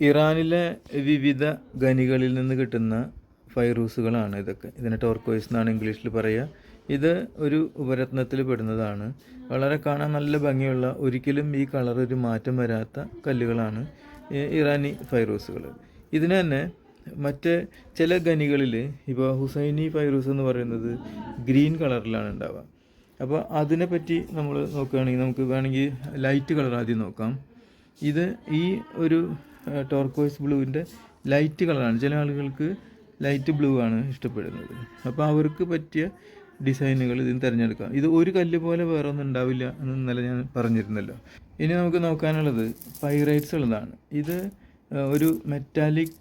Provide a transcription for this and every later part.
ഇറാനിലെ വിവിധ ഖനികളിൽ നിന്ന് കിട്ടുന്ന ഫൈറൂസുകളാണ് ഇതൊക്കെ. ഇതിനെ ടോർക്കോയിസ് എന്നാണ് ഇംഗ്ലീഷിൽ പറയുക ഇത് ഒരു ഉപരത്നത്തിൽ പെടുന്നതാണ്. വളരെ കാണാൻ നല്ല ഭംഗിയുള്ള ഒരിക്കലും ഈ കളർ ഒരു മാറ്റം വരാത്ത കല്ലുകളാണ് ഇറാനി ഫൈറൂസുകൾ. ഇതിന് തന്നെ മറ്റ് ചില ഖനികളിൽ ഇപ്പോൾ ഹുസൈനി ഫൈറൂസ് എന്ന് പറയുന്നത് ഗ്രീൻ കളറിലാണ് ഉണ്ടാവുക. അപ്പോൾ അതിനെപ്പറ്റി നമ്മൾ നോക്കുകയാണെങ്കിൽ നമുക്ക് വേണമെങ്കിൽ ലൈറ്റ് കളർ ആദ്യം നോക്കാം. ഇത് ഈ ഒരു ടോർക്കോയ്സ് ബ്ലൂവിന്റെ ലൈറ്റ് കളറാണ് ചില ആളുകൾക്ക് ലൈറ്റ് ബ്ലൂ ആണ് ഇഷ്ടപ്പെടുന്നത്. അപ്പോൾ അവർക്ക് പറ്റിയ ഡിസൈനുകൾ ഇതിന് തിരഞ്ഞെടുക്കാം. ഇത് ഒരു കല്ല് പോലെ വേറെ ഒന്നും ഉണ്ടാവില്ല എന്ന് ഇന്നലെ ഞാൻ പറഞ്ഞിരുന്നല്ലോ. ഇനി നമുക്ക് നോക്കാനുള്ളത് പൈറൈറ്റ്സ് ഉള്ളതാണ്. ഇത് ഒരു മെറ്റാലിക്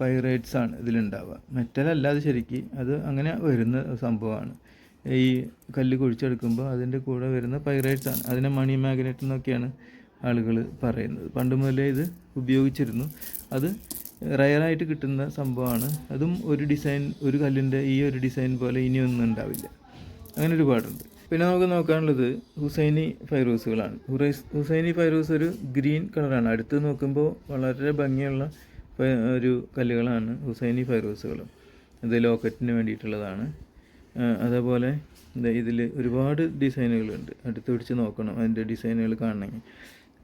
പൈറൈറ്റ്സ് ആണ് ഇതിലുണ്ടാവുക. മെറ്റൽ അല്ലാതെ ശരിക്ക്. അത് അങ്ങനെ വരുന്ന സംഭവമാണ്. ഈ കല്ല് കുഴിച്ചെടുക്കുമ്പോൾ അതിന്റെ കൂടെ വരുന്ന പൈറൈറ്റ്സ് ആണ്. അതിനെ മണി മാഗ്നറ്റ് എന്നൊക്കെയാണ് ആളുകൾ പറയുന്നത്. പണ്ട് മുതലേ ഇത് ഉപയോഗിച്ചിരുന്നു. അത് റയറായിട്ട് കിട്ടുന്ന സംഭവമാണ്. അതും ഒരു ഡിസൈൻ ഒരു കല്ലിന്റെ ഈ ഒരു ഡിസൈൻ പോലെ ഇനിയൊന്നും ഉണ്ടാവില്ല. അങ്ങനെ ഒരുപാടുണ്ട്. പിന്നെ നമുക്ക് നോക്കാനുള്ളത് ഹുസൈനി ഫൈറൂസുകളാണ്. ഹുസൈനി ഫൈറൂസ് ഒരു ഗ്രീൻ കളറാണ്. അടുത്ത് നോക്കുമ്പോൾ വളരെ ഭംഗിയുള്ള ഒരു കല്ലുകളാണ് ഹുസൈനി ഫൈറൂസുകൾ ഇത് ലോക്കറ്റിന് വേണ്ടിയിട്ടുള്ളതാണ്. അതേപോലെ ഇതിൽ ഒരുപാട് ഡിസൈനുകളുണ്ട്. അടുത്ത് പിടിച്ച് നോക്കണം അതിന്റെ ഡിസൈനുകൾ കാണണമെങ്കിൽ.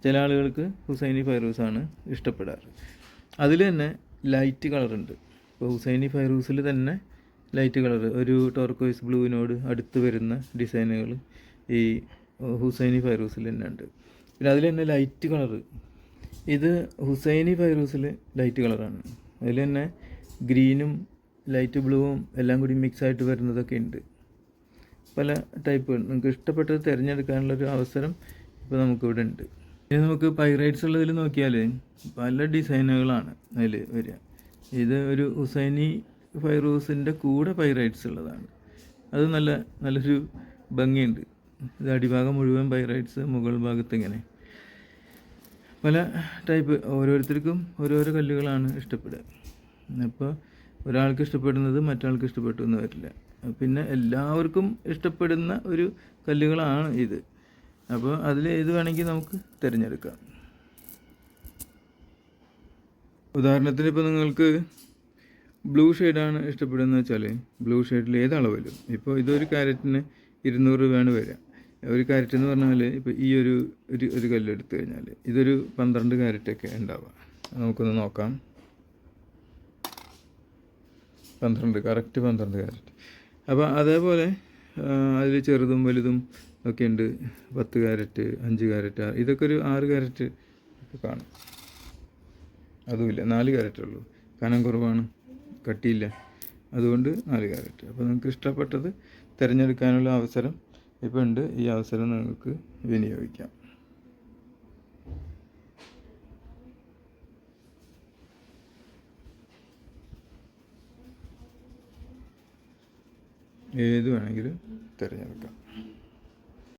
ചില ആളുകൾക്ക് ഹുസൈനി ഫൈറൂസാണ് ഇഷ്ടപ്പെടാറ്. അതിൽ തന്നെ ലൈറ്റ് കളറുണ്ട് ഇപ്പോൾ ഹുസൈനി ഫൈറൂസിൽ തന്നെ ലൈറ്റ് കളർ ഒരു ടോർക്കോയ്സ് ബ്ലൂവിനോട് അടുത്ത് വരുന്ന ഡിസൈനുകൾ ഈ ഹുസൈനി ഫൈറൂസിൽ തന്നെ ഉണ്ട്. പിന്നെ അതിൽ തന്നെ ലൈറ്റ് കളർ ഇത് ഹുസൈനി ഫൈറൂസിൽ ലൈറ്റ് കളറാണ് അതിൽ തന്നെ ഗ്രീനും ലൈറ്റ് ബ്ലൂവും എല്ലാം കൂടി മിക്സ് ആയിട്ട് വരുന്നതൊക്കെ ഉണ്ട്. പല ടൈപ്പുകൾ നിങ്ങൾക്ക് ഇഷ്ടപ്പെട്ടത് തിരഞ്ഞെടുക്കാനുള്ളൊരു അവസരം ഇപ്പോൾ നമുക്കിവിടെ ഉണ്ട്. ഇനി നമുക്ക് പൈറൈറ്റ്സ് ഉള്ളതിൽ നോക്കിയാൽ പല ഡിസൈനുകളാണ് അതിൽ വരിക. ഇത് ഒരു ഹുസൈനി ഫൈറൂസിന്റെ കൂടെ പൈറൈറ്റ്സ് ഉള്ളതാണ്. അത് നല്ല നല്ലൊരു ഭംഗിയുണ്ട്. ഇത് അടിഭാഗം മുഴുവൻ പൈറൈറ്റ്സ് മുകൾ ഭാഗത്ത് ഇങ്ങനെ. പല ടൈപ്പ് ഓരോരുത്തർക്കും ഓരോരോ കല്ലുകളാണ് ഇഷ്ടപ്പെടുക. അപ്പോൾ ഒരാൾക്ക് ഇഷ്ടപ്പെടുന്നത് മറ്റാൾക്ക് ഇഷ്ടപ്പെട്ടു എന്ന് വരില്ല. പിന്നെ എല്ലാവർക്കും ഇഷ്ടപ്പെടുന്ന ഒരു കല്ലുകളാണ് ഇത്. അപ്പോൾ അതിൽ ഏത് വേണമെങ്കിൽ നമുക്ക് തിരഞ്ഞെടുക്കാം. ഉദാഹരണത്തിന് ഇപ്പോൾ നിങ്ങൾക്ക് ബ്ലൂ ഷെയ്ഡാണ് ഇഷ്ടപ്പെടുന്നത് വെച്ചാൽ ബ്ലൂ ഷെയ്ഡിൽ ഏത് അളവിലും. ഇപ്പോൾ ഇതൊരു ക്യാരറ്റിന് ഇരുന്നൂറ് രൂപയാണ് വരിക. ഒരു ക്യാരറ്റ് എന്ന് പറഞ്ഞാൽ ഇപ്പോൾ ഈ ഒരു ഒരു ഒരു കല്ല് എടുത്തു കഴിഞ്ഞാൽ ഇതൊരു പന്ത്രണ്ട് ക്യാരറ്റൊക്കെ ഉണ്ടാവുക. നമുക്കൊന്ന് നോക്കാം. പന്ത്രണ്ട് കറക്റ്റ് പന്ത്രണ്ട് ക്യാരറ്റ്. അപ്പോൾ അതേപോലെ അതിൽ ചെറുതും വലുതും ഒക്കെ ഉണ്ട്. പത്ത് ക്യാരറ്റ് അഞ്ച് ക്യാരറ്റ് ഇതൊക്കെ ഒരു ആറ് ക്യാരറ്റ് ഒക്കെ കാണും. അതുമില്ല നാല് ക്യാരറ്റേ ഉള്ളൂ. കനം കുറവാണ് കട്ടിയില്ല. അതുകൊണ്ട് നാല് ക്യാരറ്റ് അപ്പോൾ നിങ്ങൾക്ക് ഇഷ്ടപ്പെട്ടത് തിരഞ്ഞെടുക്കാനുള്ള അവസരം ഇപ്പോൾ ഉണ്ട്. ഈ അവസരം നിങ്ങൾക്ക് വിനിയോഗിക്കാം. ഏത് വേണമെങ്കിലും തിരഞ്ഞെടുക്കാം.